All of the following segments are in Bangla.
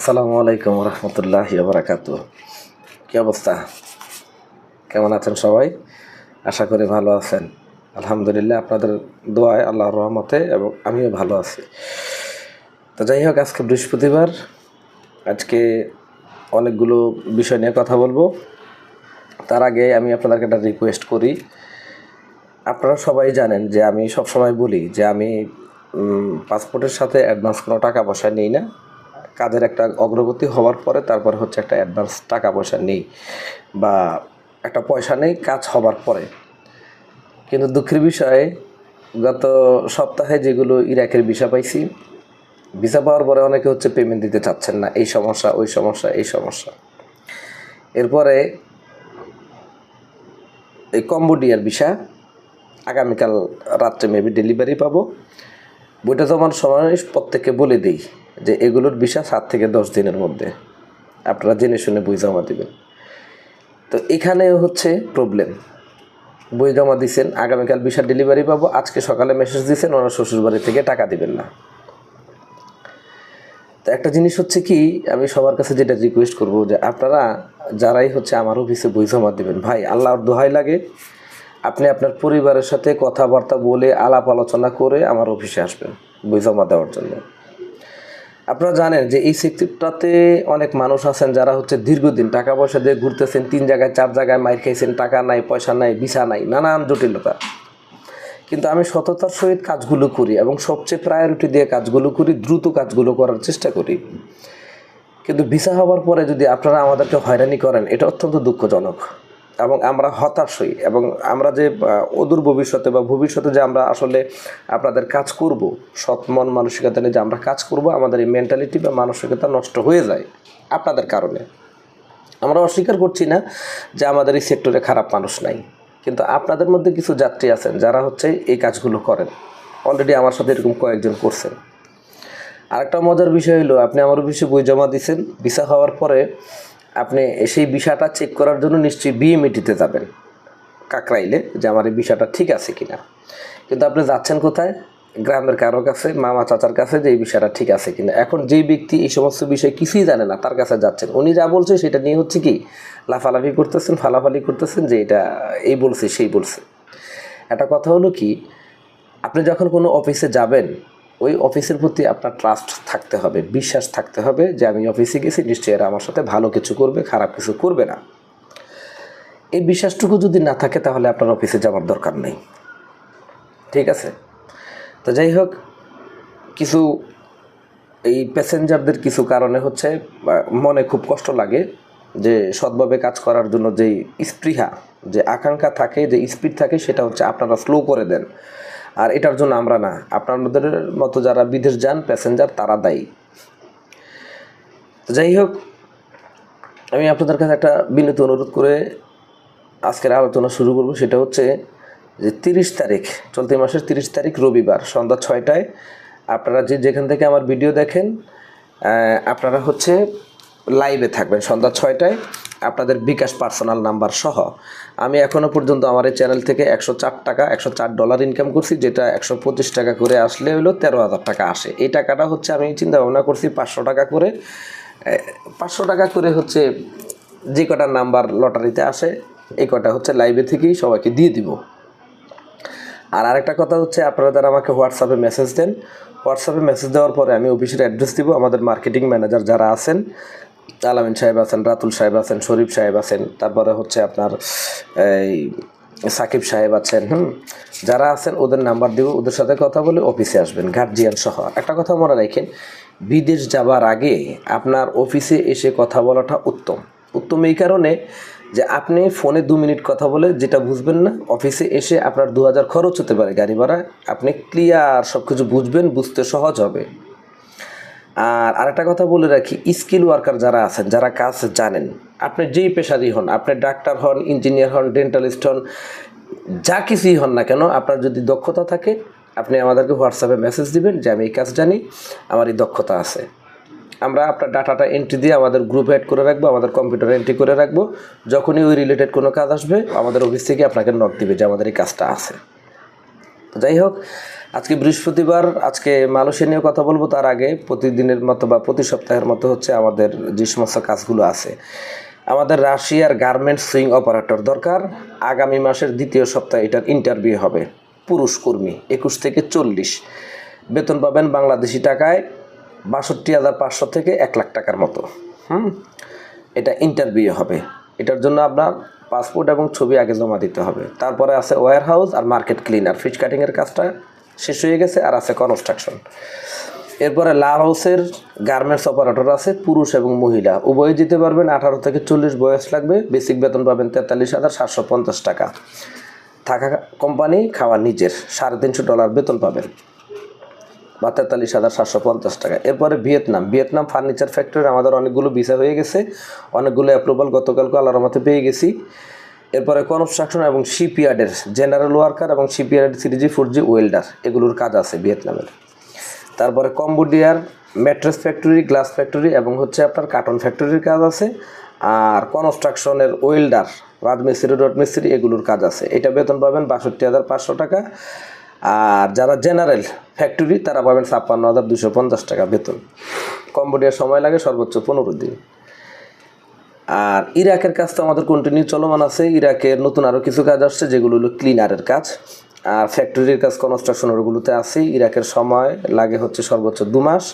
আসসালামু আলাইকুম রহমতুল্লাহ বারাকাত কি অবস্থা? কেমন আছেন সবাই? আশা করি ভালো আছেন। আলহামদুলিল্লাহ আপনাদের দোয়ায় আল্লাহর রহমতে এবং আমিও ভালো আছি। তো যাই হোক, আজকে বৃহস্পতিবার। আজকে অনেকগুলো বিষয় নিয়ে কথা বলব। তার আগে আমি আপনাদেরকে একটা রিকোয়েস্ট করি। আপনারা সবাই জানেন যে আমি সবসময় বলি যে আমি পাসপোর্টের সাথে অ্যাডভান্স কোনো টাকা পয়সা নিই না। কাজের একটা অগ্রগতি হওয়ার পরে তারপরে হচ্ছে একটা অ্যাডভান্স টাকা পয়সা নেই বা একটা পয়সা নেই কাজ হবার পরে। কিন্তু দুঃখের বিষয়ে, গত সপ্তাহে যেগুলো ইরাকের ভিসা পাইছি ভিসা পাওয়ার পরে অনেকে হচ্ছে পেমেন্ট দিতে চাচ্ছেন না, এই সমস্যা, ওই সমস্যা, এই সমস্যা। এরপরে এই কম্বোডিয়ার ভিসা আগামীকাল রাত্রে মেবি ডেলিভারি পাবো। বইটা জমার সময় প্রত্যেককে বলে দিই যে এগুলোর ভিসা সাত থেকে দশ দিনের মধ্যে। আপনারা জেনে শুনে বই জমা দেবেন। তো এখানে হচ্ছে প্রবলেম বই জমা দিচ্ছেন আগামীকাল বিশাল ডেলিভারি পাবো, আজকে সকালে মেসেজ দিচ্ছেন ওনার শ্বশুরবাড়ি থেকে টাকা দিবেন না। তো একটা জিনিস হচ্ছে কি, আমি সবার কাছে যেটা রিকোয়েস্ট করব যে আপনারা যারাই হচ্ছে আমার অফিসে বই জমা দিবেন, ভাই আল্লাহর দোহাই লাগে আপনি আপনার পরিবারের সাথে কথাবার্তা বলে আলাপ আলোচনা করে আমার অফিসে আসবেন, বই জমা দেওয়ার জন্য। আপনারা জানেন যে এই সেক্টরটাতে অনেক মানুষ আছেন যারা হচ্ছে দীর্ঘদিন টাকা পয়সা দিয়ে ঘুরতেছেন, তিন জায়গায়, চার জায়গায় মাইর খাইছেন, টাকা নাই, পয়সা নাই, ভিসা নাই, নানান জটিলতা। কিন্তু আমি সততার সহিত কাজগুলো করি এবং সবচেয়ে প্রায়োরিটি দিয়ে কাজগুলো করি, দ্রুত কাজগুলো করার চেষ্টা করি। কিন্তু ভিসা হওয়ার পরে যদি আপনারা আমাদেরকে হয়রানি করেন, এটা অত্যন্ত দুঃখজনক। এবং আমরা হতাশ হই এবং আমরা যে অদূর ভবিষ্যতে বা ভবিষ্যতে যে আমরা আসলে আপনাদের কাজ করব, সৎ মন মানসিকতা নিয়ে যে আমরা কাজ করব, আমাদের এই মেন্টালিটি বা মানসিকতা নষ্ট হয়ে যায় আপনাদের কারণে। আমরা অস্বীকার করছি না যে আমাদের এই সেক্টরে খারাপ মানুষ নাই, কিন্তু আপনাদের মধ্যে কিছু যাত্রী আছেন যারা হচ্ছে এই কাজগুলো করেন। অলরেডি আমার সাথে এরকম কয়েকজন করছেন। আরেকটা মজার বিষয় হলো, আপনি আমার অফিসে বই জমা দিয়েছেন ভিসা হওয়ার পরে আপনি সেই বিষয়টা চেক করার জন্য নিশ্চয়ই বিএমইটিতে যাবেন। কাকরাইলে যে আমার এই বিষয়টা ঠিক আছে কিনা। কিন্তু আপনি যাচ্ছেন কোথায়? গ্রামের কারও কাছে, মামা চাচার কাছে যে এই বিষয়টা ঠিক আছে কিনা। এখন যেই ব্যক্তি এই সমস্ত বিষয় কিছুই জানে না, তার কাছে যাচ্ছেন। উনি যা বলছে সেটা নিয়ে হচ্ছে কি, লাফালাফি করতেছেন, ফালাফালি করতেছেন, যে এটা এই বলছে, সেই বলছে। একটা কথা হলো কি, আপনি যখন কোনো অফিসে যাবেন ওই অফিসের প্রতি আপনার ট্রাস্ট থাকতে হবে, বিশ্বাস থাকতে হবে যে আমি অফিসে গেছি, নিশ্চয়ই এরা আমার সাথে ভালো কিছু করবে, খারাপ কিছু করবে না। এই বিশ্বাসটুকু যদি না থাকে, তাহলে আপনার অফিসে যাওয়ার দরকার নেই। ঠিক আছে? তো যাই হোক, কিছু এই প্যাসেঞ্জারদের কিছু কারণে হচ্ছে মনে খুব কষ্ট লাগে যে সৎভাবে কাজ করার জন্য যেই স্পৃহা, যে আকাঙ্ক্ষা থাকে, যে স্পিড থাকে, সেটা হচ্ছে আপনারা স্লো করে দেন। আর এটার জন্য আমরা না, আপনাদের মতো যারা বিদেশ যান প্যাসেঞ্জার তারা দায়ী। তো যাই হোক, আমি আপনাদের কাছে একটা বিনীত অনুরোধ করে আজকের আলোচনা শুরু করব। সেটা হচ্ছে যে তিরিশ তারিখ, চলতি মাসের তিরিশ তারিখ রবিবার, সন্ধ্যা ছয়টায় আপনারা যে যেখান থেকে আমার ভিডিও দেখেন আপনারা হচ্ছে লাইভে থাকবেন সন্ধ্যা ছয়টায়। আপনাদের বিকাশ পার্সোনাল নাম্বার সহ। আমি এখনও পর্যন্ত আমার এই চ্যানেল থেকে একশো চার টাকা, একশো চার ডলার ইনকাম করছি, যেটা একশো পঁচিশ টাকা করে আসলে হলো তেরো হাজার টাকা আসে। এই টাকাটা হচ্ছে আমি চিন্তা ভাবনা করছি পাঁচশো টাকা করে পাঁচশো টাকা করে হচ্ছে যে কটা নাম্বার লটারিতে আসে, এই কটা হচ্ছে লাইভে থেকেই সবাইকে দিয়ে দিব। আর আরেকটা কথা হচ্ছে, আপনারা যারা আমাকে হোয়াটসঅ্যাপে মেসেজ দেন হোয়াটসঅ্যাপে মেসেজ দেওয়ার পরে আমি অফিসের অ্যাড্রেস দিব। আমাদের মার্কেটিং ম্যানেজার যারা আছেন আলামিন সাহেব আছেন, রাতুল সাহেব আছেন, শরীফ সাহেব আছেন, তারপরে হচ্ছে আপনার এই সাকিব সাহেব আছেন, হুম? যারা আছেন ওদের নাম্বার দিব, ওদের সাথে কথা বলে অফিসে আসবেন গার্জিয়ান সহ। একটা কথা মনে রাখেন, বিদেশ যাবার আগে আপনার অফিসে এসে কথা বলাটা উত্তম। উত্তম এই কারণে যে আপনি ফোনে দু মিনিট কথা বলে যেটা বুঝবেন না, অফিসে এসে আপনার দু হাজার খরচ হতে পারে গাড়ি ভাড়া, আপনি ক্লিয়ার সব কিছু বুঝবেন, বুঝতে সহজ হবে। আর আরেকটা কথা বলে রাখি স্কিল ওয়ার্কার যারা আছেন, যারা কাজ জানেন, আপনি যেই পেশারই হন, আপনি ডাক্তার হন ইঞ্জিনিয়ার হন ডেন্টালিস্ট হন, যা কিছুই হন না কেন, আপনার যদি দক্ষতা থাকে, আপনি আমাদেরকে হোয়াটসঅ্যাপে মেসেজ দিবেন যে, আমি এই কাজ জানি, আমার এই দক্ষতা আছে। আমরা আপনার ডাটাটা এন্ট্রি দিয়ে আমাদের গ্রুপ অ্যাড করে রাখব, আমাদের কম্পিউটার এন্ট্রি করে রাখব। যখনই ওই রিলেটেড কোনো কাজ আসবে, আমাদের অফিস থেকে আপনাকে নক দিবে যে, আমাদের এই কাজটা আছে। যাই হোক, আজকে বৃহস্পতিবার, আজকে মালয়েশিয়া নিয়ে কথা বলব। তার আগে প্রতিদিনের মতো বা প্রতি সপ্তাহের মতো হচ্ছে আমাদের যে সমস্ত কাজগুলো আছে। আমাদের রাশিয়ার গার্মেন্টস সুইং অপারেটর দরকার। আগামী মাসের দ্বিতীয় সপ্তাহে এটার ইন্টারভিউ হবে পুরুষ কর্মী, একুশ থেকে চল্লিশ। বেতন পাবেন বাংলাদেশি টাকায় বাষট্টি হাজার পাঁচশো থেকে এক লাখ টাকার মতো। হুম, এটা ইন্টারভিউ হবে। এটার জন্য আপনার পাসপোর্ট এবং ছবি আগে জমা দিতে হবে। তারপরে আছে ওয়্যার হাউস আর মার্কেট ক্লিনার ফিশ কাটিংয়ের কাজটা শেষ হয়ে গেছে আর আছে কনস্ট্রাকশন এরপরে লাভ হাউসের গার্মেন্টস অপারেটর আছে, পুরুষ এবং মহিলা। উভয়ে যেতে পারবেন আঠারো থেকে চল্লিশ বয়স লাগবে। বেসিক বেতন পাবেন তেতাল্লিশ হাজার সাতশো পঞ্চাশ টাকা। থাকা কোম্পানি খাওয়া নিজের। সাড়ে তিনশো ডলার বেতন পাবেন। তেতাল্লিশ হাজার সাতশো পঞ্চাশ টাকা। এরপরে ভিয়েতনাম। ভিয়েতনাম ফার্নিচার ফ্যাক্টরি, আমাদের অনেকগুলো ভিসা হয়ে গেছে। অনেকগুলো অ্যাপ্রুভাল গতকালকে আল্লাহর মতে পেয়ে গেছি। এরপরে কনস্ট্রাকশন এবং শিপইয়ার্ডের জেনারেল ওয়ার্কার এবং শিপইয়ার্ড সিরিজি ফোরজি ওয়েল্ডার এগুলোর কাজ আছে ভিয়েতনামের। তারপরে কম্বোডিয়ার ম্যাট্রেস ফ্যাক্টরি গ্লাস ফ্যাক্টরি এবং হচ্ছে আপনার কার্টন ফ্যাক্টরির কাজ আছে। আর কনস্ট্রাকশনের ওয়েল্ডার রাজমিস্ত্রি রড মিস্ত্রি এগুলোর কাজ আছে। এটা বেতন পাবেন বাষট্টি হাজার পাঁচশো টাকা। আর যারা জেনারেল ফ্যাক্টরি, তারা পাবেন ছাপ্পান্ন হাজার দুশো পঞ্চাশ টাকা বেতন। কম্বোডিয়ার সময় লাগে সর্বোচ্চ পনেরো দিন। আর ইরাকের কাজ তো আমাদের কন্টিনিউ চলমান আছে। ইরাকের নতুন আরও কিছু কাজ আসছে, যেগুলো হলো ক্লিনারের কাজ। আর ফ্যাক্টরির কাজ কনস্ট্রাকশন ওগুলোতে আছে ইরাকের সময় লাগে হচ্ছে সর্বোচ্চ দু মাস,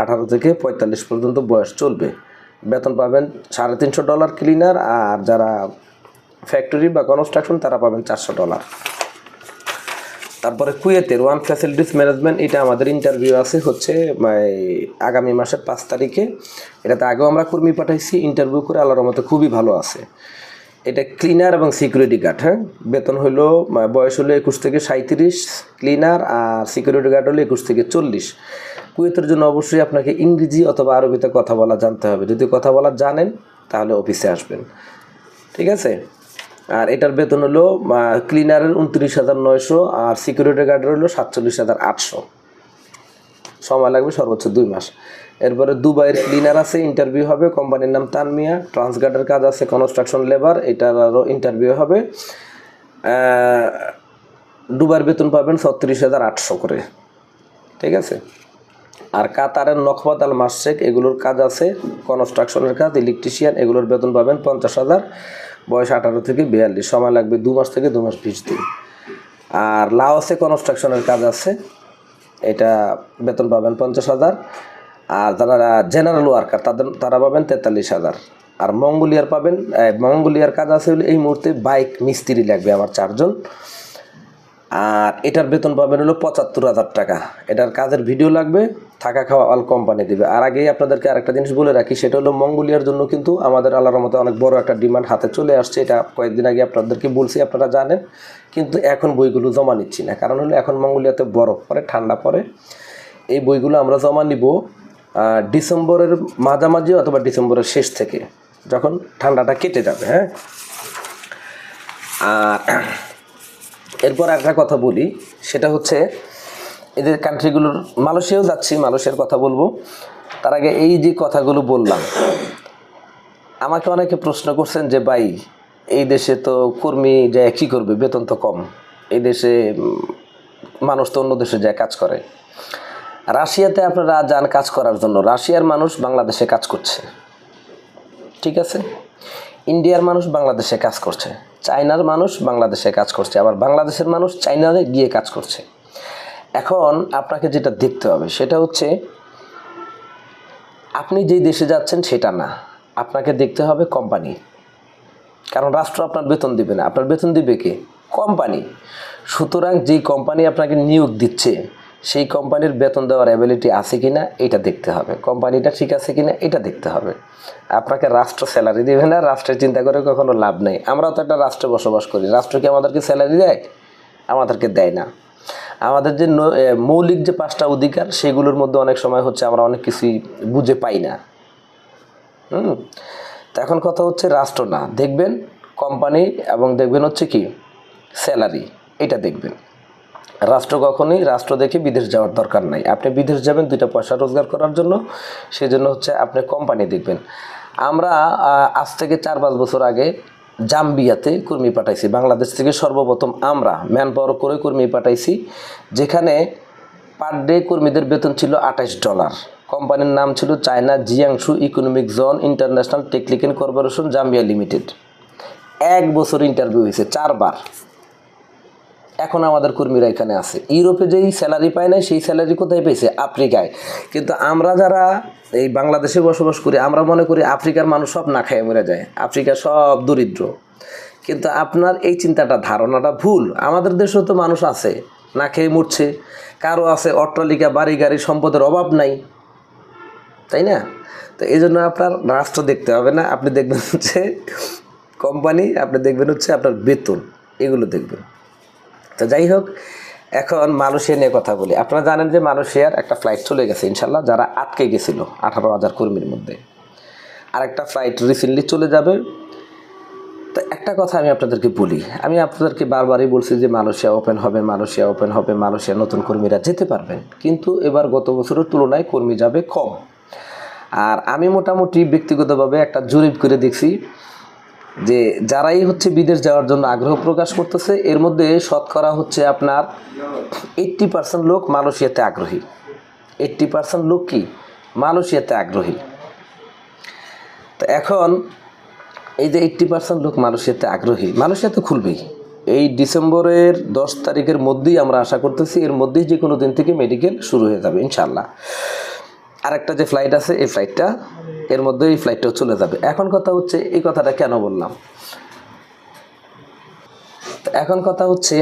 আঠারো থেকে পঁয়তাল্লিশ পর্যন্ত বয়স চলবে। বেতন পাবেন সাড়ে তিনশো ডলার ক্লিনার আর যারা ফ্যাক্টরি বা কনস্ট্রাকশন তারা পাবেন চারশো ডলার। তারপরে কুয়েতের ওয়ান ফ্যাসিলিটিস ম্যানেজমেন্ট, এটা আমাদের ইন্টারভিউ আছে হচ্ছে এই আগামী মাসের পাঁচ তারিখে। এটাতে আগেও আমরা কর্মী পাঠাইছি ইন্টারভিউ করে আল্লাহর মতো খুবই ভালো আছে। এটা ক্লিনার এবং সিকিউরিটি গার্ড হ্যাঁ? বেতন হলো বয়স হলো একুশ থেকে সাঁত্রিশ ক্লিনার আর সিকিউরিটি গার্ড হলো একুশ থেকে চল্লিশ। কুয়েতের জন্য অবশ্যই আপনাকে ইংরেজি অথবা আরবিতে কথা বলা জানতে হবে। যদি কথা বলা জানেন, তাহলে অফিসে আসবেন। ঠিক আছে? আর এটার বেতন হলো ক্লিনারের উনত্রিশ হাজার নয়শো আর সিকিউরিটি গার্ডের হলো সাতচল্লিশ হাজার আটশো। সময় লাগবে সর্বোচ্চ দুই মাস। এরপরে দুবাইয়ের ক্লিনার আছে ইন্টারভিউ হবে কোম্পানির নাম তানমিয়া ট্রান্সগার্ডের কাজ আছে কনস্ট্রাকশন লেবার এটার আরও ইন্টারভিউ হবে। দুবার বেতন পাবেন ছত্রিশ হাজার আটশো করে। ঠিক আছে? আর কাতারের নখবাদ আল মাসেক এগুলোর কাজ আছে কনস্ট্রাকশনের কাজ ইলেকট্রিশিয়ান এগুলোর বেতন পাবেন পঞ্চাশ হাজার। বয়স আঠারো থেকে বিয়াল্লিশ, সময় লাগবে দু মাস থেকে দু মাস বিশ দিন আর লাওসে কনস্ট্রাকশনের কাজ আছে, এটা বেতন পাবেন পঞ্চাশ হাজার। আর যারা জেনারেল ওয়ার্কার তাদের, তারা পাবেন তেতাল্লিশ হাজার। আর মঙ্গোলিয়ার পাবেন মঙ্গোলিয়ার কাজ আছে বলে এই মুহূর্তে বাইক মিস্ত্রি লাগবে আমার চারজন। আর এটার বেতন পাবেন হলো পঁচাত্তর হাজার টাকা। এটার কাজের ভিডিও লাগবে, থাকা খাওয়া অল কোম্পানি দেবে। আর আগেই আপনাদেরকে আরেকটা জিনিস বলে রাখি, সেটা হলো মঙ্গোলিয়ার জন্য কিন্তু আমাদের আল্লাহর মতো অনেক বড় একটা ডিমান্ড হাতে চলে আসছে। এটা কয়েকদিন আগে আপনাদেরকে বলছি, আপনারা জানেন। কিন্তু এখন বইগুলো জমা নিচ্ছি না। কারণ হলো এখন মঙ্গোলিয়াতে বরফ পড়ে, ঠান্ডা পড়ে। এই বইগুলো আমরা জমা নিব ডিসেম্বরের মাঝামাঝি অথবা ডিসেম্বরের শেষ থেকে, যখন ঠান্ডাটা কেটে যাবে হ্যাঁ? আর এরপর একটা কথা বলি, সেটা হচ্ছে এদের কান্ট্রিগুলোর, মালয়েশিয়াও যাচ্ছি, মালয়েশিয়ার কথা বলব। তার আগে এই যে কথাগুলো বললাম, আমাকে অনেকে প্রশ্ন করছেন যে, ভাই, এই দেশে তো কর্মী যায়, কী করবে? বেতন তো কম। এই দেশে মানুষ তো অন্য দেশে যায়, কাজ করে। রাশিয়াতে আপনারা যান কাজ করার জন্য। রাশিয়ার মানুষ বাংলাদেশে কাজ করছে। ঠিক আছে? ইন্ডিয়ার মানুষ বাংলাদেশে কাজ করছে। চায়নার মানুষ বাংলাদেশে কাজ করছে, আবার বাংলাদেশের মানুষ চায়নাতে গিয়ে কাজ করছে। এখন আপনাকে যেটা দেখতে হবে, সেটা হচ্ছে আপনি যেই দেশে যাচ্ছেন সেটা না, আপনাকে দেখতে হবে কোম্পানি। কারণ রাষ্ট্র আপনার বেতন দিবে না, আপনার বেতন দিবে কে? কোম্পানি। সুতরাং যেই কোম্পানি আপনাকে নিয়োগ দিচ্ছে সেই কোম্পানির বেতন দেওয়ার অ্যাবিলিটি আছে কি না এটা দেখতে হবে। কোম্পানিটা ঠিক আছে কি না এটা দেখতে হবে। আপনাকে রাষ্ট্র স্যালারি দেবে না, রাষ্ট্রের চিন্তা করে কখনো লাভ নেই। আমরাও তো একটা রাষ্ট্রে বসবাস করি। রাষ্ট্র কি আমাদেরকে স্যালারি দেয়? আমাদেরকে দেয় না। আমাদের যে মৌলিক যে পাঁচটা অধিকার, সেগুলোর মধ্যে অনেক সময় হচ্ছে আমরা অনেক কিছুই বুঝে পাই না। হুম? তো এখন কথা হচ্ছে রাষ্ট্র না। দেখবেন কোম্পানি এবং দেখবেন হচ্ছে কি? স্যালারি এটা দেখবেন। রাষ্ট্র কখনোই রাষ্ট্র দেখে বিদেশ যাওয়ার দরকার নাই। আপনি বিদেশ যাবেন, দুইটা পয়সা রোজগার করার জন্য। সেই জন্য হচ্ছে আপনি কোম্পানি দেখবেন। আমরা আজ থেকে চার পাঁচ বছর আগে জাম্বিয়াতে কর্মী পাঠাইছি। বাংলাদেশ থেকে সর্বপ্রথম আমরা ম্যান পাওয়ার করে কর্মী পাঠাইছি, যেখানে পার ডে কর্মীদের বেতন ছিল আঠাশ ডলার। কোম্পানির নাম ছিল China Jiangsu economic zone international technical corporation Zambia limited. এক বছর ইন্টারভিউ হয়েছে, চারবার। এখন আমাদের কর্মীরা এখানে আছে। ইউরোপে যেই স্যালারি পায় না সেই স্যালারি কোথায় পেয়েছে? আফ্রিকায়। কিন্তু আমরা যারা এই বাংলাদেশে বসবাস করি, আমরা মনে করি আফ্রিকার মানুষ সব না খেয়ে মরে যায়। আফ্রিকা সব দরিদ্র। কিন্তু আপনার এই চিন্তাটা, ধারণাটা ভুল। আমাদের দেশেও তো মানুষ আছে, না খেয়ে মরছে। কারও আছে অট্টালিকা, বাড়ি, গাড়ি, সম্পদের অভাব নাই। তাই না? তো এই জন্য আপনার রাষ্ট্র দেখতে হবে না। আপনি দেখবেন হচ্ছে কোম্পানি, আপনি দেখবেন হচ্ছে আপনার বেতন। এগুলো দেখবেন। তো যাই হোক, এখন মালয়েশিয়া নিয়ে কথা বলি। আপনারা জানেন যে মালয়েশিয়ার একটা ফ্লাইট চলে গেছে ইনশাল্লাহ যারা আটকে গেছিল আঠারো হাজার কর্মীর মধ্যে। আর একটা ফ্লাইট রিসেন্টলি চলে যাবে। তো একটা কথা আমি আপনাদেরকে বলি, আমি আপনাদেরকে বারবারই বলছি যে মালয়েশিয়া ওপেন হবে, মালয়েশিয়া ওপেন হবে মালয়েশিয়া নতুন কর্মীরা যেতে পারবেন। কিন্তু এবার গত বছরের তুলনায় কর্মী যাবে কম। আর আমি মোটামুটি ব্যক্তিগতভাবে একটা জরিপ করে দেখছি যে যারাই হচ্ছে বিদেশ যাওয়ার জন্য আগ্রহ প্রকাশ করতেছে, এর মধ্যে শতকরা হচ্ছে আপনার এইট্টি পার্সেন্ট লোক মালয়েশিয়াতে আগ্রহী। এইট্টি পার্সেন্ট লোক কি? মালয়েশিয়াতে আগ্রহী। তো এখন এই যে এইট্টি পার্সেন্ট লোক মালয়েশিয়াতে আগ্রহী মালয়েশিয়াতে খুলবেই। এই ডিসেম্বরের দশ তারিখের মধ্যেই আমরা আশা করতেছি এর মধ্যেই যে কোনো দিন থেকে মেডিকেল শুরু হয়ে যাবে ইনশাল্লাহ আরেকটা যে ফ্লাইট আছে, এই ফ্লাইটটা এর মধ্যে এই ফ্লাইটটাও চলে যাবে। এখন কথা হচ্ছে, এই কথাটা কেন বললাম? এখন কথা হচ্ছে,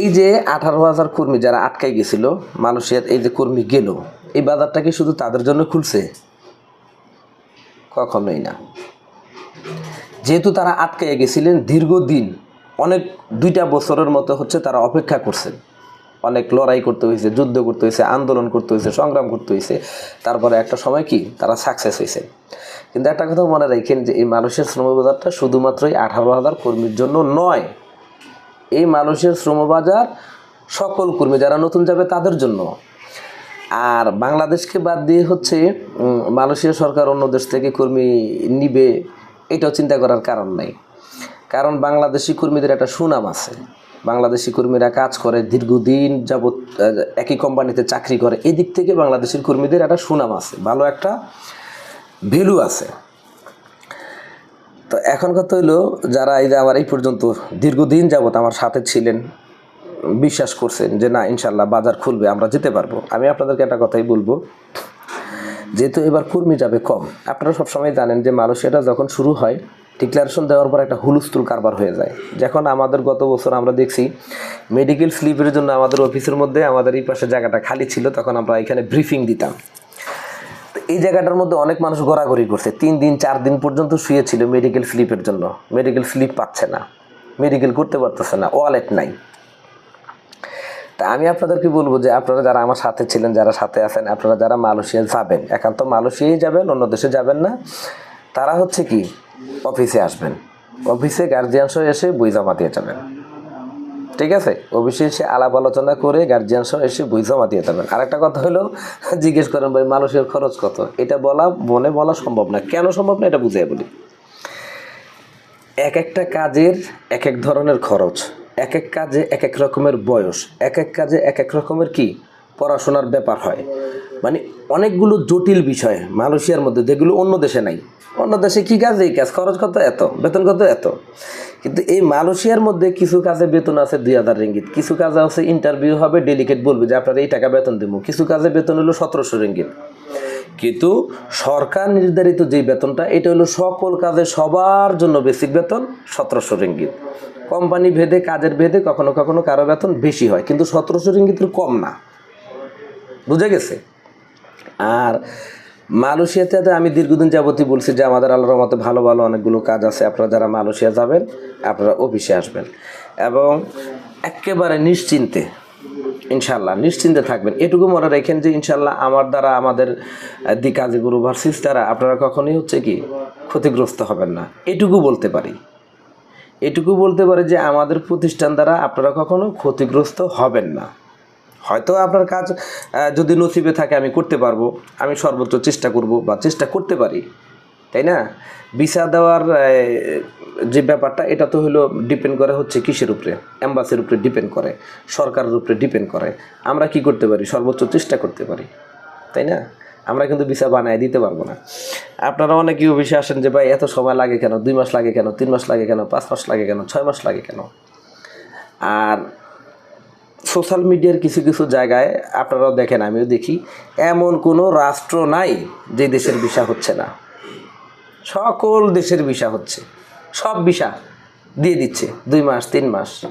এই যে আঠারো হাজার কর্মী যারা আটকাই গেছিল, মানুষের এই যে কর্মী গেল, এই বাজারটা কি শুধু তাদের জন্য খুলছে? কখনোই না। যেহেতু তারা আটকে গেছিলেন, দীর্ঘদিন, অনেক দুইটা বছরের মতো হচ্ছে তারা অপেক্ষা করছেন। অনেক লড়াই করতে হয়েছে যুদ্ধ করতে হয়েছে আন্দোলন করতে হয়েছে সংগ্রাম করতে হয়েছে তারপরে একটা সময় কি? তারা সাকসেস হয়েছে কিন্তু একটা কথা মনে রাখেন যে এই মানুষের শ্রমবাজারটা শুধুমাত্রই আঠারো হাজার কর্মীর জন্য নয়। এই মানুষের শ্রমবাজার সকল কর্মী যারা নতুন যাবে তাদের জন্য। আর বাংলাদেশকে বাদ দিয়ে হচ্ছে মালয়েশিয়া সরকার অন্য দেশ থেকে কর্মী নিবে, এটাও চিন্তা করার কারণ নাই। কারণ বাংলাদেশি কর্মীদের একটা সুনাম আছে। বাংলাদেশি কর্মীরা কাজ করে, দীর্ঘদিন যাবৎ একই কোম্পানিতে চাকরি করে। এই দিক থেকে বাংলাদেশের কর্মীদের একটা সুনাম আছে, ভালো একটা ভ্যালু আছে। তো এখন কথা হইল যারা এই যে আমার এই পর্যন্ত দীর্ঘদিন যাবৎ আমার সাথে ছিলেন, বিশ্বাস করছেন যে না, ইনশাল্লাহ বাজার খুলবে, আমরা যেতে পারব। আমি আপনাদেরকে একটা কথাই বলব, যেহেতু এবার কর্মী যাবে কম, আপনারা সবসময় জানেন যে মালয়েশিয়াটা যখন শুরু হয় ডিক্লারেশন দেওয়ার পর একটা হুলুস্থুল কারবার হয়ে যায়। যখন আমাদের গত বছর আমরা দেখছি মেডিকেল স্লিপের জন্য আমাদের অফিসের মধ্যে আমাদের এই পাশে জায়গাটা খালি ছিল, তখন আমরা এখানে ব্রিফিং দিতাম। এই জায়গাটার মধ্যে অনেক মানুষ ঘোরাঘুরি করছে। তিন দিন, চার দিন পর্যন্ত শুয়েছিল মেডিকেল স্লিপের জন্য। মেডিকেল স্লিপ পাচ্ছে না। মেডিকেল করতে পারতেছে না। ওয়ালেট নাই। তা আমি আপনাদেরকে বলব যে আপনারা যারা আমার সাথে ছিলেন, যারা সাথে আছেন, আপনারা যারা মালয়েশিয়া যাবেন, একান্ত মালয়েশিয়াই যাবেন, অন্য দেশে যাবেন না। তারা হচ্ছে কি অফিসে আসবেন। অফিসে গার্জিয়ান সহ এসে বই জমা দিয়ে যাবেন। ঠিক আছে? অফিসে এসে আলাপ আলোচনা করে গার্জিয়ান সহ এসে বই জমা দিয়ে যাবেন। আরেকটা কথা হলো, জিজ্ঞেস করেন, ভাই, মানুষের খরচ কত? এটা বলা, মনে বলা সম্ভব না। কেন সম্ভব না? এটা বুঝিয়ে বলি। এক একটা কাজের এক এক ধরনের খরচ এক এক কাজে এক এক রকমের বয়স এক এক কাজে এক এক রকমের কি? পড়াশোনার ব্যাপার হয়। মানে অনেকগুলো জটিল বিষয় মালয়েশিয়ার মধ্যে যেগুলো অন্য দেশে নাই। অন্য দেশে কী কাজ? এই কাজ খরচ কত? এত। বেতন কত? এত। কিন্তু এই মালয়েশিয়ার মধ্যে কিছু কাজে বেতন আছে দুই হাজার রিঙ্গিত। কিছু কাজে আছে ইন্টারভিউ হবে ডেলিকেট বলবে যে আপনারা এই টাকা বেতন দেবো। কিছু কাজে বেতন হলো সতেরোশো রিঙ্গিত। কিন্তু সরকার নির্ধারিত যে বেতনটা, এটা হলো সকল কাজে সবার জন্য বেসিক বেতন সতেরোশো রিঙ্গিত। কোম্পানি ভেদে, কাজের ভেদে কখনো কখনো কারও বেতন বেশি হয়। কিন্তু সতেরোশো রিঙ্গিতের কম না। বুঝে গেছে? আর মালয়েশিয়াতে আমি দীর্ঘদিন যাবতই বলছি যে আমাদের আল্লাহর মতে ভালো ভালো অনেকগুলো কাজ আছে। আপনারা যারা মালয়েশিয়া যাবেন, আপনারা অফিসে আসবেন। এবং একেবারে নিশ্চিন্তে ইনশাল্লাহ নিশ্চিন্তে থাকবেন। এটুকু মনে রাখেন যে ইনশাল্লাহ আমার দ্বারা আমাদের দি কাজীগুরু ভার্সিস দ্বারা আপনারা কখনোই হচ্ছে কি ক্ষতিগ্রস্ত হবেন না। এটুকু বলতে পারি। এটুকু বলতে পারি যে আমাদের প্রতিষ্ঠান দ্বারা আপনারা কখনো ক্ষতিগ্রস্ত হবেন না। হয়তো আপনার কাজ যদি নসিবে থাকে আমি করতে পারব, আমি সর্বোচ্চ চেষ্টা করব বা চেষ্টা করতে পারি, তাই না? ভিসা দেওয়ার যে ব্যাপারটা, এটা তো হলো ডিপেন্ড করে হচ্ছে কিসের উপরে? অ্যাম্বাসির উপরে ডিপেন্ড করে, সরকারের উপরে ডিপেন্ড করে। আমরা কি করতে পারি? সর্বোচ্চ চেষ্টা করতে পারি, তাই না? আমরা কিন্তু ভিসা বানায় দিতে পারব না। আপনারা অনেকেই অফিসে আসেন যে, ভাই, এত সময় লাগে কেন? দুই মাস লাগে কেন? তিন মাস লাগে কেন? পাঁচ মাস লাগে কেন? ছয় মাস লাগে কেন? আর সোশ্যাল মিডিয়ার কিছু কিছু জায়গায় আপনারাও দেখেন, আমিও দেখি, এমন কোনো রাষ্ট্র নাই যে দেশের ভিসা হচ্ছে না। সকল দেশের ভিসা হচ্ছে। সব ভিসা দিয়ে দিচ্ছে, দুই মাস, তিন মাস।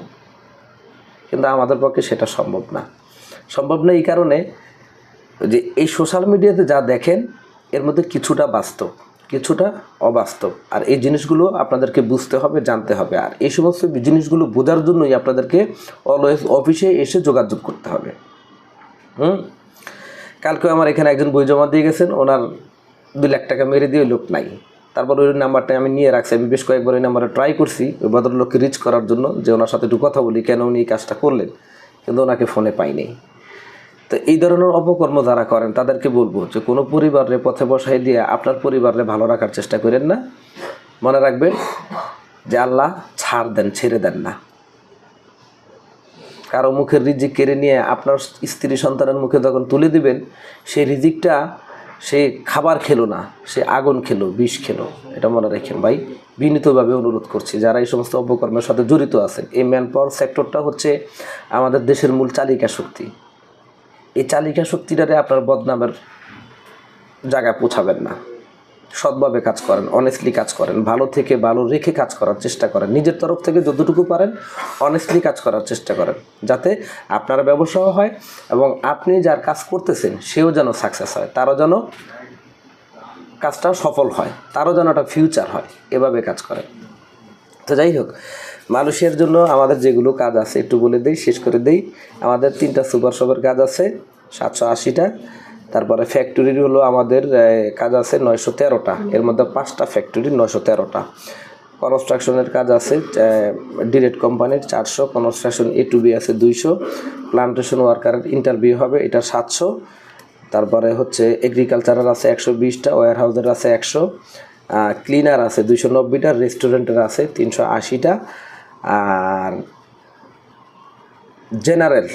কিন্তু আমাদের পক্ষে সেটা সম্ভব না। সম্ভব না এই কারণে যে এই সোশ্যাল মিডিয়াতে যা দেখেন, এর মধ্যে কিছুটা বাস্তব। কিছুটা অবাস্তব। আর এই জিনিসগুলো আপনাদেরকে বুঝতে হবে, জানতে হবে। আর এই সমস্ত জিনিসগুলো বোঝার জন্যই আপনাদেরকে অলওয়েজ অফিসে এসে যোগাযোগ করতে হবে। হুম? কালকে আমার এখানে একজন বই জমা দিয়ে গেছেন, ওনার দু লাখ টাকা মেরে দিয়ে লোক নাই। তারপর ওই নাম্বারটা আমি নিয়ে রাখছি। আমি বেশ কয়েকবার ওই নাম্বারে ট্রাই করছি, ওই ভদ্রলোককে রিচ করার জন্য যে ওনার সাথে একটু কথা বলি, কেন উনি এই কাজটা করলেন? কিন্তু ওনাকে ফোনে পাইনি। তো এই ধরনের অপকর্ম যারা করেন, তাদেরকে বলব যে কোনো পরিবারে পথে বসাই দিয়ে আপনার পরিবারে ভালো রাখার চেষ্টা করেন না। মনে রাখবেন যে আল্লাহ ছাড় দেন, ছেড়ে দেন না। কারও মুখের রিজিক কেড়ে নিয়ে আপনার স্ত্রী সন্তানের মুখে যখন তুলে দিবেন, সেই রিজিকটা সে খাবার খেলো না, সে আগুন খেলো, বিষ খেলো। এটা মনে রাখেন ভাই, বিনীতভাবে অনুরোধ করছি। যারা এই সমস্ত অপকর্মের সাথে জড়িত আছেন, এই ম্যান পাওয়ার সেক্টরটা হচ্ছে আমাদের দেশের মূল চালিকা শক্তি। এই চালিকা শক্তিটারে আপনার বদনামের জায়গায় পৌঁছাবেন না। সৎভাবে কাজ করেন অনেস্টলি কাজ করেন, ভালো থেকে ভালো রেখে কাজ করার চেষ্টা করেন। নিজের তরফ থেকে যতটুকু পারেন অনেস্টলি কাজ করার চেষ্টা করেন, যাতে আপনার ব্যবসাও হয় এবং আপনি যার কাজ করতেছেন, সেও যেন সাকসেস হয়, তারও যেন কাজটা সফল হয়, তারও যেন একটা ফিউচার হয়, এভাবে কাজ করেন। তো যাই হোক মালয়েশিয়ার জন্য আমাদের যেগুলো কাজ আছে, একটু বলে দেই, শেষ করে দেই। আমাদের তিনটা সুপার শপের কাজ আছে, সাতশো আশিটা। তারপরে ফ্যাক্টরির হলো আমাদের কাজ আছে নয়শো তেরোটা। এর মধ্যে পাঁচটা ফ্যাক্টরি নয়শো তেরোটা। কনস্ট্রাকশনের কাজ আছে ডিরেক্ট কোম্পানির চারশো কনস্ট্রাকশন এ টু বি আছে দুইশো। প্লান্টেশন ওয়ার্কারের ইন্টারভিউ হবে, এটা সাতশো। তারপরে হচ্ছে এগ্রিকালচারাল আছে একশো বিশটা ওয়ার হাউসের আছে একশো। ক্লিনার আছে দুইশো নব্বইটা রেস্টুরেন্টের আছে তিনশো আশিটা। আর জেনারেল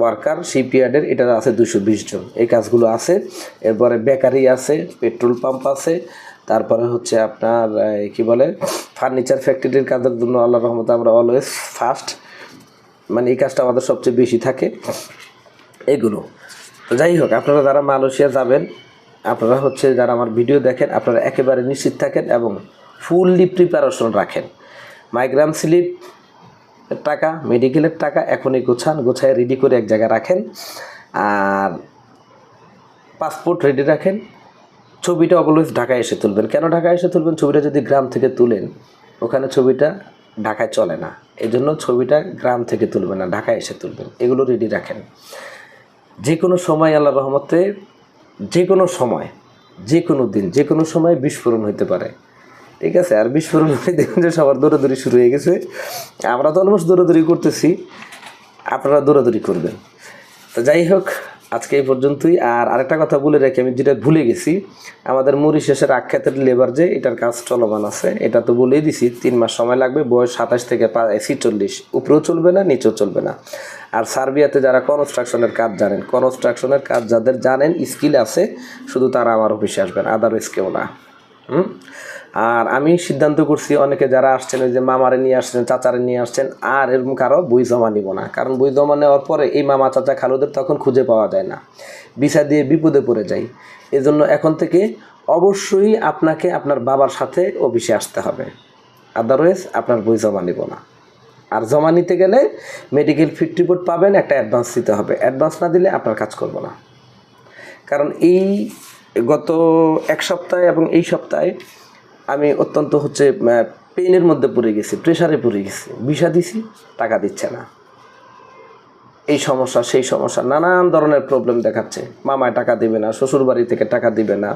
ওয়ার্কার শিপইয়ার্ডের এটা আছে দুশো জন। এই কাজগুলো আছে। এরপরে বেকারি আছে পেট্রোল পাম্প আছে। তারপরে হচ্ছে আপনার কি বলে ফার্নিচার ফ্যাক্টরির কাজের জন্য আল্লাহ রহমতে আমরা অলওয়েজ ফার্স্ট মানে এই কাজটা আমাদের সবচেয়ে বেশি থাকে এগুলো। যাই হোক, আপনারা যারা মালয়েশিয়া যাবেন, আপনারা হচ্ছে যারা আমার ভিডিও দেখেন, আপনারা একেবারে নিশ্চিত থাকেন এবং ফুললি প্রিপারেশন রাখেন। মাইগ্রাম স্লিপ টাকা মেডিকেলের টাকা এখনই গোছান, গোছায় রেডি করে এক জায়গায় রাখেন। আর পাসপোর্ট রেডি রাখেন। ছবিটা অলওয়েজ ঢাকায় এসে তুলবেন। কেন ঢাকায় এসে তুলবেন? ছবিটা যদি গ্রাম থেকে তুলেন, ওখানে ছবিটা ঢাকায় চলে না। এই জন্য ছবিটা গ্রাম থেকে তুলবেন না, ঢাকায় এসে তুলবেন। এগুলো রেডি রাখেন। যে কোনো সময় আল্লাহ রহমতে যে কোনো সময় যে কোনো দিন যে কোনো সময় বিস্ফোরণ হতে পারে। ঠিক আছে আর বিস্ফোরণ হয়ে দেখুন যে সবার দৌড়াদৌড়ি শুরু হয়ে গেছে। আমরা তো অলমোস্ট দৌড়াদৌড়ি করতেছি, আপনারা দৌড়াদৌড়ি করবেন। তো যাই হোক, আজকে এই পর্যন্তই। আর আরেকটা কথা বলে রাখি, আমি যেটা ভুলে গেছি, আমাদের মরিশেষের আখ্যাতের লেবার যে, এটার কাজ চলমান আছে। এটা তো বলেই দিছি, তিন মাস সময় লাগবে, বয়স সাতাশ থেকে ছিচল্লিশ। উপরেও চলবে না, নিচেও চলবে না। আর সার্বিয়াতে যারা কনস্ট্রাকশনের কাজ জানেন কনস্ট্রাকশনের কাজ যাদের জানেন স্কিল আছে, শুধু তারা আমার অফিসে আসবেন আদারওয়াইজ কেউ না। হুম? আর আমি সিদ্ধান্ত করছি, অনেকে যারা আসছেন, ওই যে মামারে নিয়ে আসছেন, চাচারে নিয়ে আসছেন, আর এরকম কারও বই জমা নিব না। কারণ বই জমা নেওয়ার পরে এই মামা, চাচা, খালুদের তখন খুঁজে পাওয়া যায় না। ভিসা দিয়ে বিপদে পড়ে যাই। এজন্য এখন থেকে অবশ্যই আপনাকে আপনার বাবার সাথে অফিসে আসতে হবে। আদারওয়াইজ আপনার বই জমা নিব না। আর জমা নিতে গেলে মেডিকেল ফিট রিপোর্ট পাবেন, একটা অ্যাডভান্স দিতে হবে। অ্যাডভান্স না দিলে আপনার কাজ করব না। কারণ এই গত এক সপ্তাহে এবং এই সপ্তাহে আমি অত্যন্ত হচ্ছে পেইনের মধ্যে পড়ে গেছি প্রেশারে পড়ে গেছি। বিষা দিছি, টাকা দিচ্ছে না। এই সমস্যা, সেই সমস্যা, নানান ধরনের প্রবলেম দেখাচ্ছে। মামায় টাকা দেবে না শ্বশুর বাড়ি থেকে টাকা দিবে না।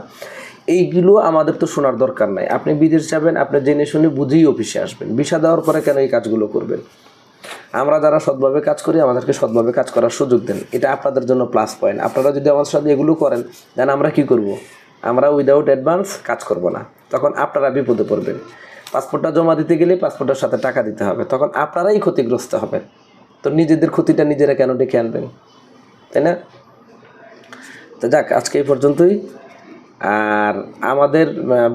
এইগুলো আমাদের তো শোনার দরকার নাই। আপনি বিদেশ যাবেন, আপনি জেনে শুনে বুঝেই অফিসে আসবেন। বিষা দেওয়ার পরে কেন এই কাজগুলো করবেন? আমরা যারা সৎভাবে কাজ করি, আমাদেরকে সৎভাবে কাজ করার সুযোগ দেন। এটা আপনাদের জন্য প্লাস পয়েন্ট আপনারা যদি আমাদের সাথে এগুলো করেন, দেন আমরা কি করব? আমরা উইদাউট অ্যাডভান্স কাজ করব না। তখন আপনারা বিপদে পড়বেন। পাসপোর্টটা জমা দিতে গেলে পাসপোর্টের সাথে টাকা দিতে হবে। তখন আপনারাই ক্ষতিগ্রস্ত হবেন। তো নিজেদের ক্ষতিটা নিজেরা কেন ডেকে আনবেন? তাই না? তো যাক, আজকে এই পর্যন্তই। আর আমাদের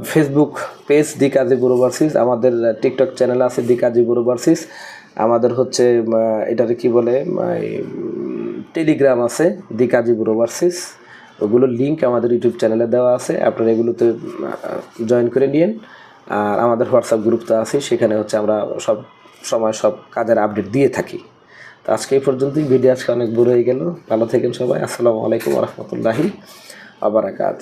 ফেসবুক পেজ দি কাজী বুরোভার্সিস আমাদের টিকটক চ্যানেল আছে দি কাজী বুরোভার্সিস আমাদের হচ্ছে এটাকে কি বলে টেলিগ্রাম আছে দি কাজী বুড়ো ভার্সিস ওগুলোর লিঙ্ক আমাদের ইউটিউব চ্যানেলে দেওয়া আছে। আপনারা এগুলোতে জয়েন করে নিন আর আমাদের হোয়াটসঅ্যাপ গ্রুপ তো আছে, সেখানে হচ্ছে আমরা সব সময় সব কাজের আপডেট দিয়ে থাকি। তো আজকে এই পর্যন্তই। ভিডিও আজকে অনেক বড় হয়ে গেল। ভালো থাকেন সবাই। আসসালামু আলাইকুম রহমতুল্লাহি আবরাকাত